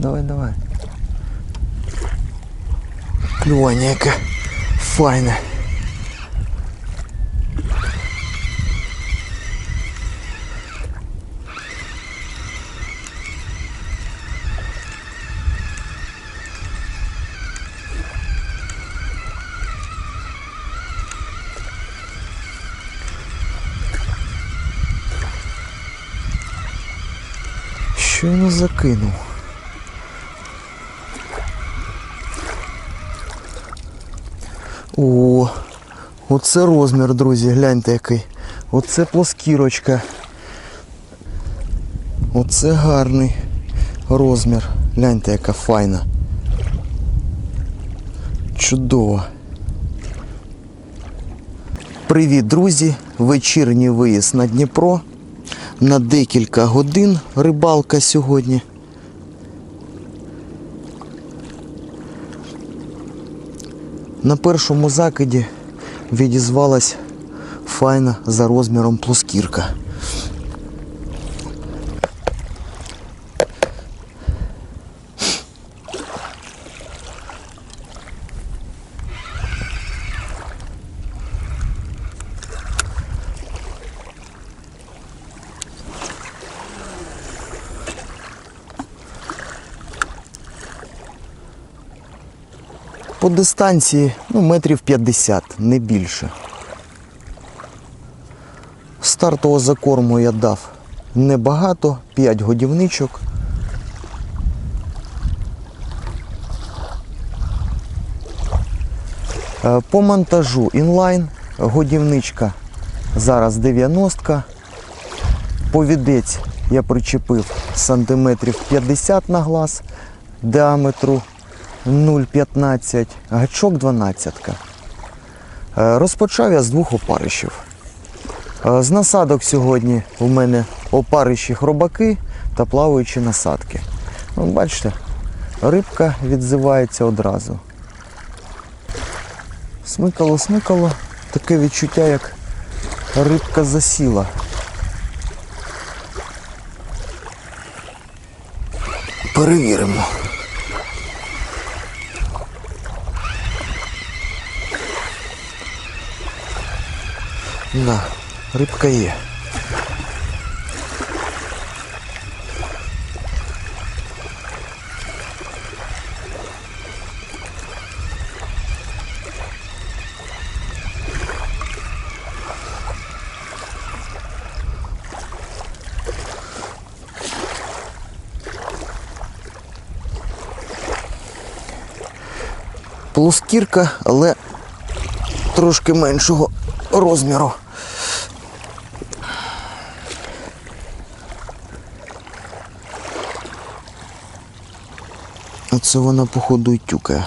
Давай, давай. Клювання яке файне. Щойно закинув. О, оце розмір, друзі, гляньте який. Оце плоскірочка. Оце гарний розмір. Гляньте, яка файна. Чудово. Привіт, друзі! Вечірній виїзд на Дніпро. На декілька годин рибалка сьогодні. На першому закиді відізвалась файна за розміром плоскірка. По дистанції ну, метрів 50, не більше. Стартового закорму я дав небагато, 5 годівничок. Е, По монтажу інлайн годівничка зараз 90. Повідець я причепив сантиметрів 50 на глаз діаметру 0,15, гачок 12. Е, Розпочав я з двох опарищів. Е, З насадок сьогодні у мене опарищі хробаки та плаваючі насадки. Ну, бачите, рибка відзивається одразу. Смикало, смикало, таке відчуття, як рибка засіла. Перевіримо. Да, рибка є. Плоскірка, але трошки меншого розміру. Оце вона, походу, і тюкає.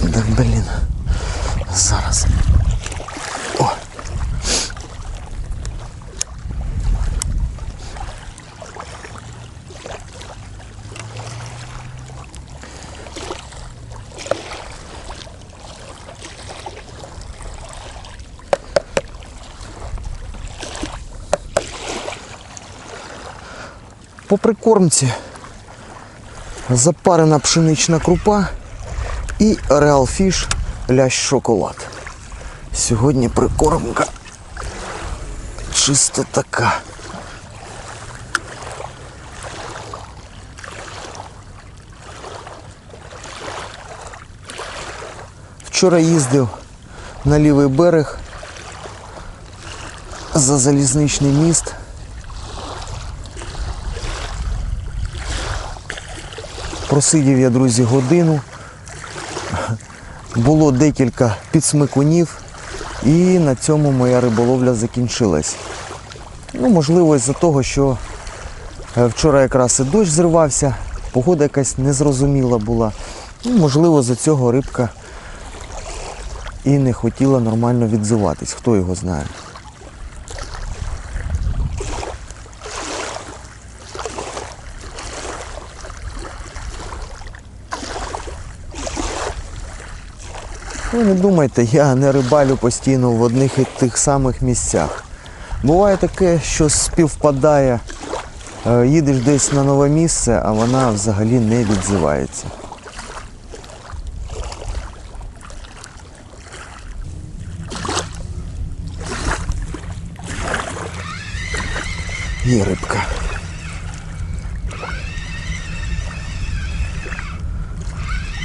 Так, блін. Зараз. По прикормці запарена пшенична крупа і Real Fish лящ шоколад. Сьогодні прикормка чисто така. Вчора їздив на лівий берег за залізничний міст. Просидів я, друзі, годину. Було декілька підсмикунів, і на цьому моя риболовля закінчилась. Ну, можливо, із-за того, що е, вчора якраз і дощ зривався, погода якась незрозуміла була. Ну, можливо, за цього рибка і не хотіла нормально відзиватись, хто його знає. Ви не думайте, я не рибалю постійно в одних і тих самих місцях. Буває таке, що співпадає, е, їдеш десь на нове місце, а вона взагалі не відзивається. Є рибка.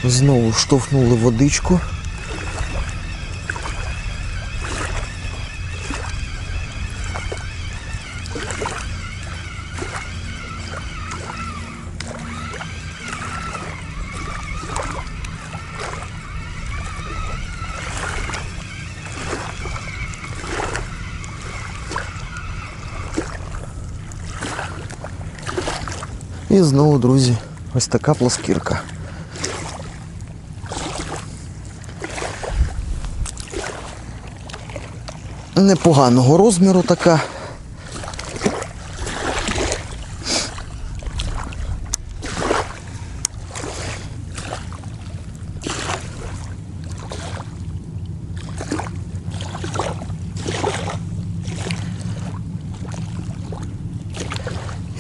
Знову штовхнули водичку. Знову, друзі, ось така плоскірка. Непоганого розміру така.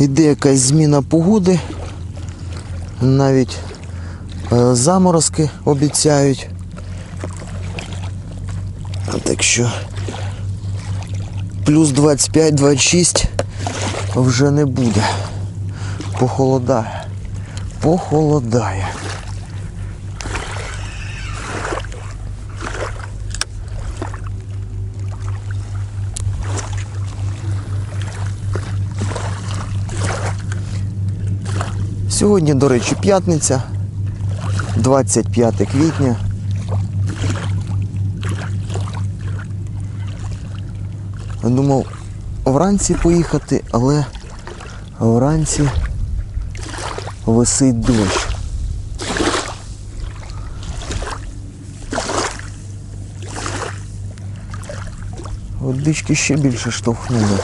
Іде якась зміна погоди. Навіть е, заморозки обіцяють. Так що плюс 25-26 вже не буде. Похолодає. Похолодає. Сьогодні, до речі, п'ятниця, 25 квітня. Думав вранці поїхати, але вранці висить дощ. Водички ще більше штовхнули.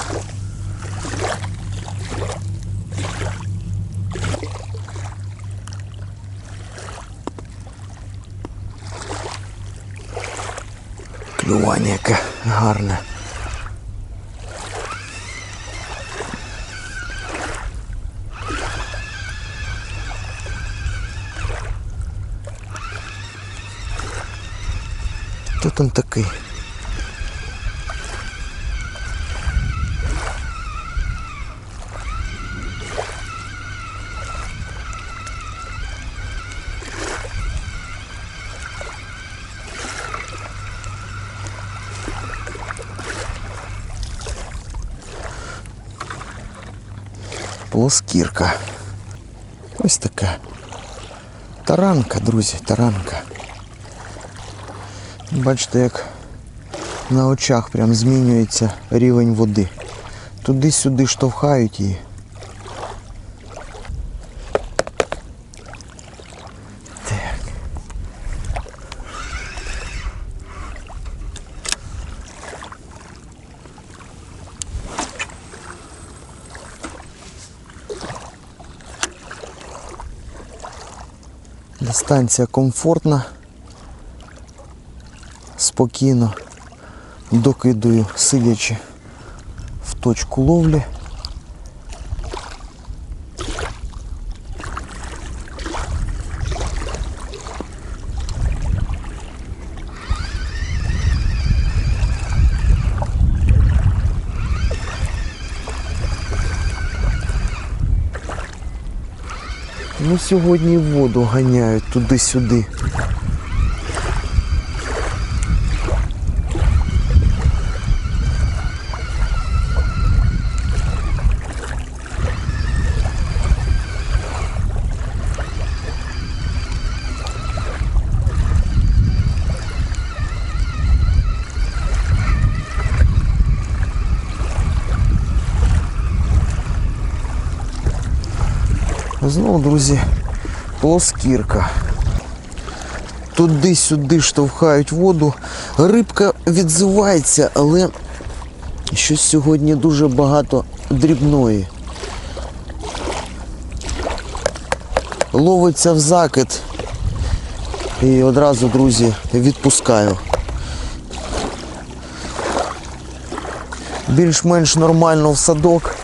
Клювання яке гарне. Хто там такий? Плоскірка. Ось така. Таранка, друзі, таранка. Бачите, як на очах прям змінюється рівень води. Туди-сюди штовхають її. Дистанція комфортна спокійно докидую, сидячи в точку ловлі. Ну сьогодні воду ганяють туди-сюди. Знову, друзі, плоскірка. Туди-сюди штовхають воду. Рибка відзивається, але щось сьогодні дуже багато дрібної. Ловиться в закид. і одразу, друзі, відпускаю. Більш-менш нормально в садок,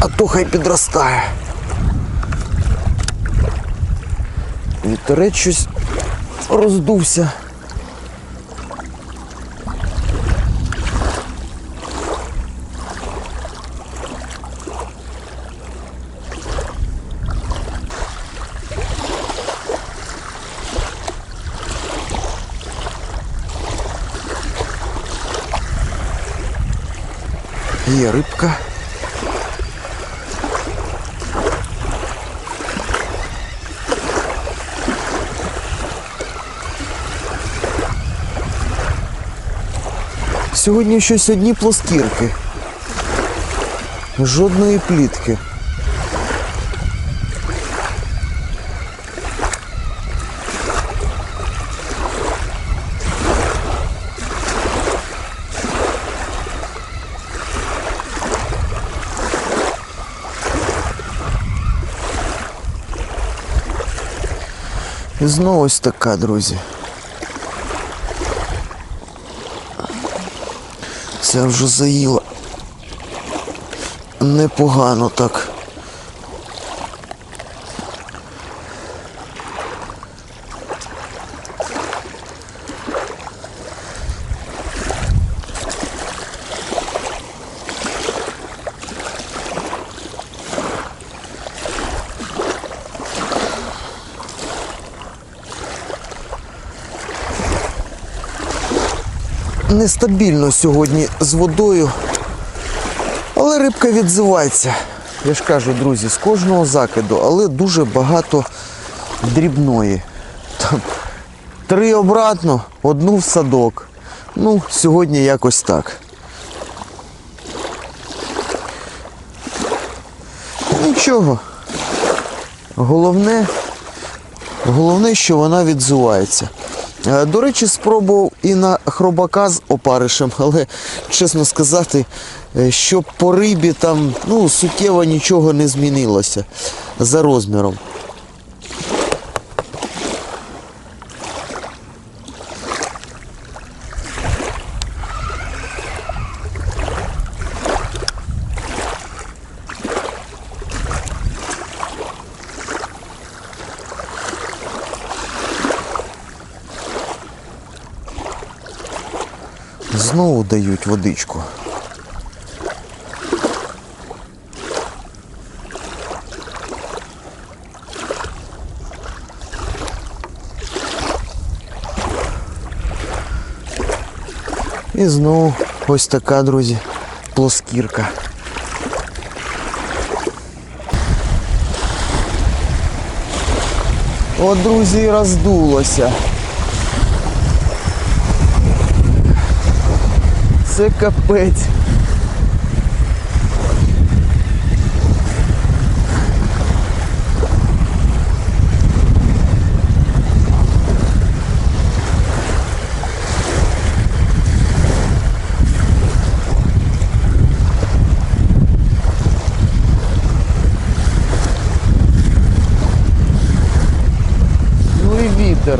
а то хай підростає. Вітерець щось роздувся. Є рибка. Сьогодні щось одні плоскірки. Жодної плітки. І знову ось така, друзі. Вже заїла. Непогано так. Нестабільно сьогодні з водою. Але рибка відзивається. Я ж кажу, друзі, з кожного закиду, але дуже багато дрібної. Там три обратно, одну в садок. Ну, сьогодні якось так. Нічого. Головне, головне, що вона відзивається. Е, До речі, спробував і на хробака з опаришем, але чесно сказати, е, що по рибі там ну, суттєво нічого не змінилося за розміром. Знову дають водичку. І знову ось така, друзі, плоскірка. От, друзі, роздулося. Це капець. Ну.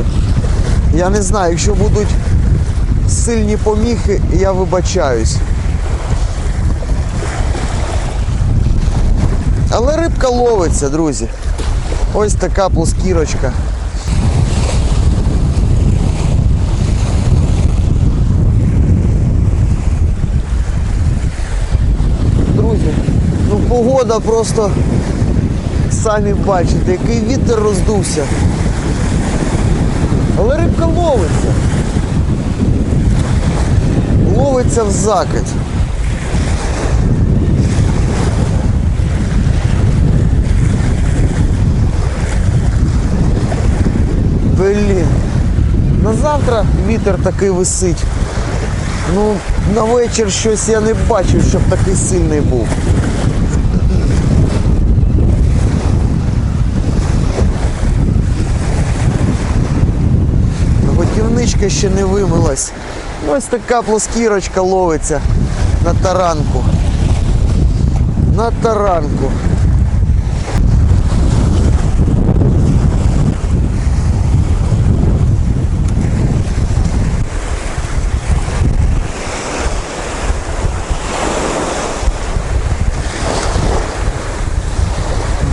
Я не знаю, якщо будуть сильні поміхи, я вибачаюсь. Але рибка ловиться, друзі. Ось така плоскірочка. Друзі, ну погода просто самі бачите, який вітер роздувся. Але рибка ловиться. Ловиться в закид. Блін. На завтра вітер такий висить. Ну, на вечір щось я не бачив, щоб такий сильний був. Годівничка ще не вимилась. Ось така плоскірочка ловиться на таранку. На таранку.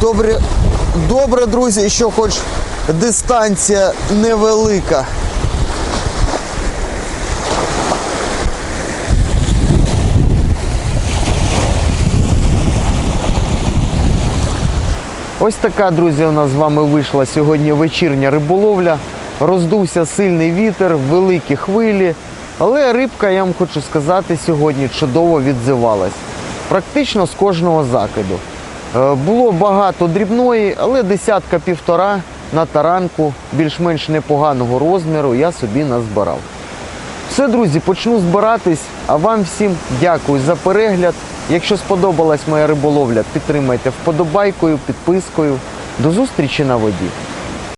Добре, добре, друзі, що хоч дистанція невелика. Ось така, друзі, у нас з вами вийшла сьогодні вечірня риболовля. Роздувся сильний вітер, великі хвилі. Але рибка, я вам хочу сказати, сьогодні чудово відзивалась. Практично з кожного закиду. Е, Було багато дрібної, але десятка півтора на таранку більш-менш непоганого розміру я собі назбирав. Все, друзі, почну збиратись. А вам всім дякую за перегляд. Якщо сподобалась моя риболовля, підтримайте вподобайкою, підпискою. До зустрічі на воді.